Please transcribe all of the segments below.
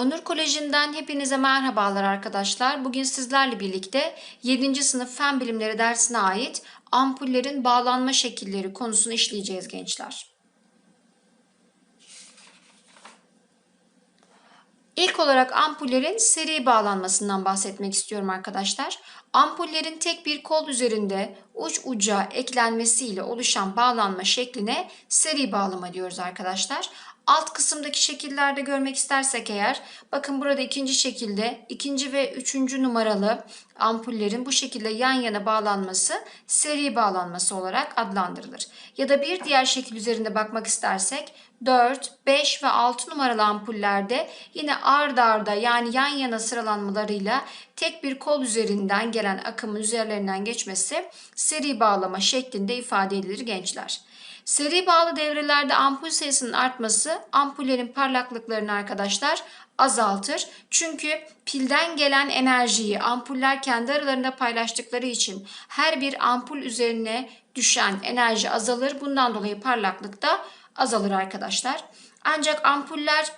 Onur Koleji'nden hepinize merhabalar arkadaşlar. Bugün sizlerle birlikte 7. sınıf fen bilimleri dersine ait ampullerin bağlanma şekilleri konusunu işleyeceğiz gençler. İlk olarak ampullerin seri bağlanmasından bahsetmek istiyorum arkadaşlar. Ampullerin tek bir kol üzerinde uç uca eklenmesiyle oluşan bağlanma şekline seri bağlama diyoruz arkadaşlar. Alt kısımdaki şekillerde görmek istersek eğer bakın burada ikinci şekilde ikinci ve üçüncü numaralı ampullerin bu şekilde yan yana bağlanması seri bağlanması olarak adlandırılır. Ya da bir diğer şekil üzerinde bakmak istersek 4, 5 ve 6 numaralı ampullerde yine ard arda yani yan yana sıralanmalarıyla tek bir kol üzerinden gelen akımın üzerlerinden geçmesi seri bağlama şeklinde ifade edilir gençler. Seri bağlı devrelerde ampul sayısının artması ampullerin parlaklıklarını arkadaşlar azaltır. Çünkü pilden gelen enerjiyi ampuller kendi aralarında paylaştıkları için her bir ampul üzerine düşen enerji azalır. Bundan dolayı parlaklık da azalır arkadaşlar. Ancak ampuller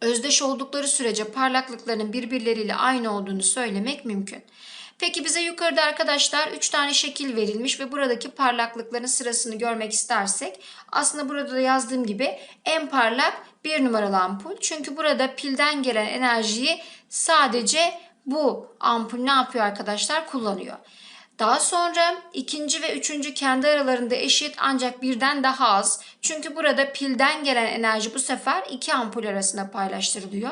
özdeş oldukları sürece parlaklıklarının birbirleriyle aynı olduğunu söylemek mümkün. Peki bize yukarıda arkadaşlar 3 tane şekil verilmiş ve buradaki parlaklıkların sırasını görmek istersek aslında burada da yazdığım gibi en parlak bir numaralı ampul. Çünkü burada pilden gelen enerjiyi sadece bu ampul ne yapıyor arkadaşlar? Kullanıyor. Daha sonra ikinci ve üçüncü kendi aralarında eşit ancak birden daha az. Çünkü burada pilden gelen enerji bu sefer iki ampul arasında paylaştırılıyor.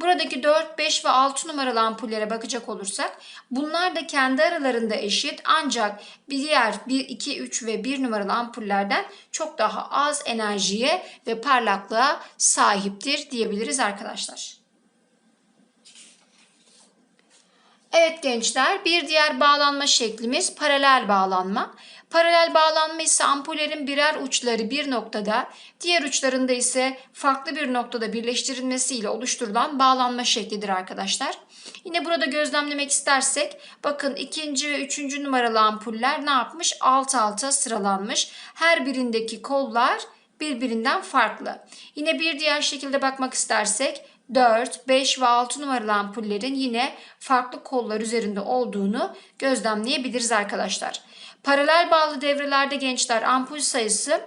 Buradaki 4, 5 ve 6 numaralı ampullere bakacak olursak bunlar da kendi aralarında eşit ancak diğer 1, 2, 3 ve 1 numaralı ampullerden çok daha az enerjiye ve parlaklığa sahiptir diyebiliriz arkadaşlar. Evet gençler bir diğer bağlanma şeklimiz paralel bağlanma. Paralel bağlanma ise ampullerin birer uçları bir noktada, diğer uçlarında ise farklı bir noktada birleştirilmesiyle oluşturulan bağlanma şeklidir arkadaşlar. Yine burada gözlemlemek istersek bakın ikinci ve üçüncü numaralı ampuller ne yapmış? Alt alta sıralanmış. Her birindeki kollar birbirinden farklı. Yine bir diğer şekilde bakmak istersek 4, 5 ve 6 numaralı ampullerin yine farklı kollar üzerinde olduğunu gözlemleyebiliriz arkadaşlar. Paralel bağlı devrelerde gençler ampul sayısı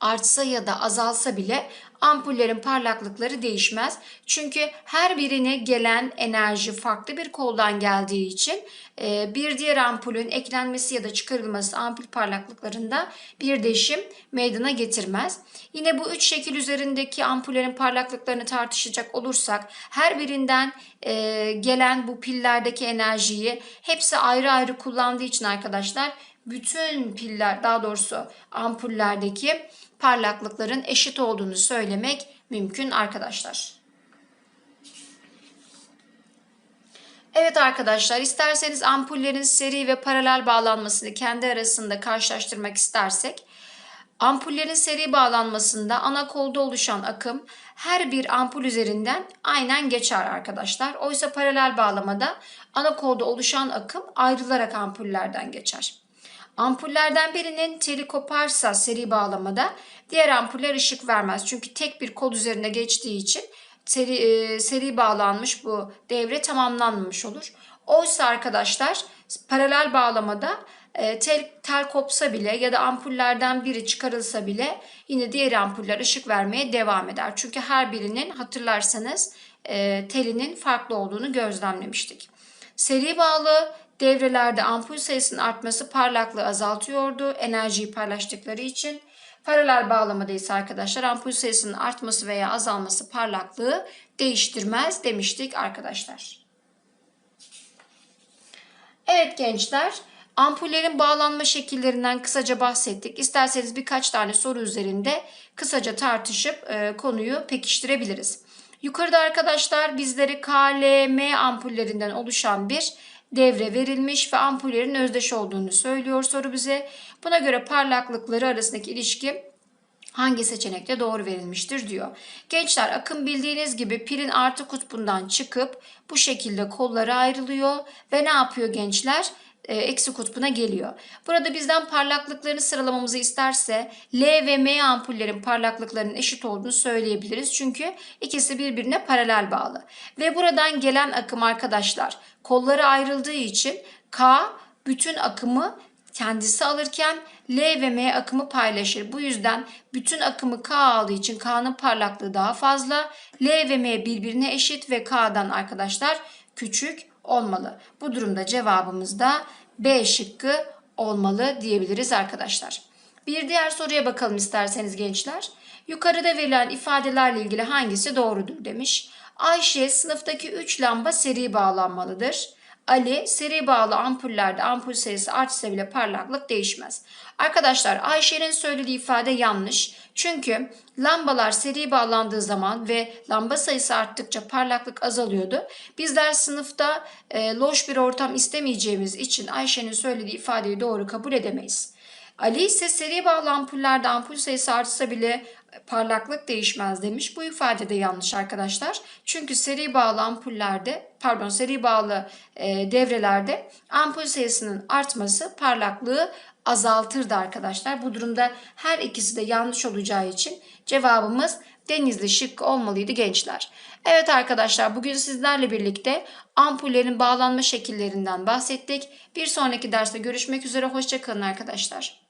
artsa ya da azalsa bile ampullerin parlaklıkları değişmez. Çünkü her birine gelen enerji farklı bir koldan geldiği için e, bir diğer ampulün eklenmesi ya da çıkarılması ampul parlaklıklarında bir değişim meydana getirmez. Yine bu üç şekil üzerindeki ampullerin parlaklıklarını tartışacak olursak her birinden e, gelen bu pillerdeki enerjiyi hepsi ayrı ayrı kullandığı için arkadaşlar bütün piller daha doğrusu ampullerdeki parlaklıkların eşit olduğunu söylemek mümkün arkadaşlar. Evet arkadaşlar isterseniz ampullerin seri ve paralel bağlanmasını kendi arasında karşılaştırmak istersek ampullerin seri bağlanmasında ana kolda oluşan akım her bir ampul üzerinden aynen geçer arkadaşlar. Oysa paralel bağlamada ana kolda oluşan akım ayrılarak ampullerden geçer. Ampullerden birinin teli koparsa seri bağlamada diğer ampuller ışık vermez. Çünkü tek bir kol üzerine geçtiği için seri, e, seri bağlanmış bu devre tamamlanmamış olur. Oysa arkadaşlar paralel bağlamada e, tel, tel kopsa bile ya da ampullerden biri çıkarılsa bile yine diğer ampuller ışık vermeye devam eder. Çünkü her birinin hatırlarsanız e, telinin farklı olduğunu gözlemlemiştik. Seri bağlı devrelerde ampul sayısının artması parlaklığı azaltıyordu enerjiyi paylaştıkları için. Paralel bağlamada ise arkadaşlar ampul sayısının artması veya azalması parlaklığı değiştirmez demiştik arkadaşlar. Evet gençler ampullerin bağlanma şekillerinden kısaca bahsettik. İsterseniz birkaç tane soru üzerinde kısaca tartışıp e, konuyu pekiştirebiliriz. Yukarıda arkadaşlar bizlere KLM ampullerinden oluşan bir devre verilmiş ve ampullerin özdeş olduğunu söylüyor soru bize. Buna göre parlaklıkları arasındaki ilişki hangi seçenekte doğru verilmiştir diyor. Gençler akım bildiğiniz gibi pilin artı kutbundan çıkıp bu şekilde kollara ayrılıyor ve ne yapıyor gençler? E, eksi kutbuna geliyor. Burada bizden parlaklıklarını sıralamamızı isterse L ve M ampullerin parlaklıklarının eşit olduğunu söyleyebiliriz. Çünkü ikisi birbirine paralel bağlı. Ve buradan gelen akım arkadaşlar kolları ayrıldığı için K bütün akımı kendisi alırken L ve M akımı paylaşır. Bu yüzden bütün akımı K aldığı için K'nın parlaklığı daha fazla. L ve M birbirine eşit ve K'dan arkadaşlar küçük olmalı. Bu durumda cevabımız da B şıkkı olmalı diyebiliriz arkadaşlar. Bir diğer soruya bakalım isterseniz gençler. Yukarıda verilen ifadelerle ilgili hangisi doğrudur demiş. Ayşe sınıftaki 3 lamba seri bağlanmalıdır. Ali seri bağlı ampullerde ampul sayısı artsa bile parlaklık değişmez. Arkadaşlar Ayşe'nin söylediği ifade yanlış. Çünkü lambalar seri bağlandığı zaman ve lamba sayısı arttıkça parlaklık azalıyordu. Bizler sınıfta e, loş bir ortam istemeyeceğimiz için Ayşe'nin söylediği ifadeyi doğru kabul edemeyiz. Ali ise seri bağlı ampullerde ampul sayısı artsa bile parlaklık değişmez demiş. Bu ifade de yanlış arkadaşlar. Çünkü seri bağlı ampullerde pardon seri bağlı e, devrelerde ampul sayısının artması parlaklığı azaltırdı arkadaşlar. Bu durumda her ikisi de yanlış olacağı için cevabımız Denizli şıkkı olmalıydı gençler. Evet arkadaşlar bugün sizlerle birlikte ampullerin bağlanma şekillerinden bahsettik. Bir sonraki derste görüşmek üzere. Hoşçakalın arkadaşlar.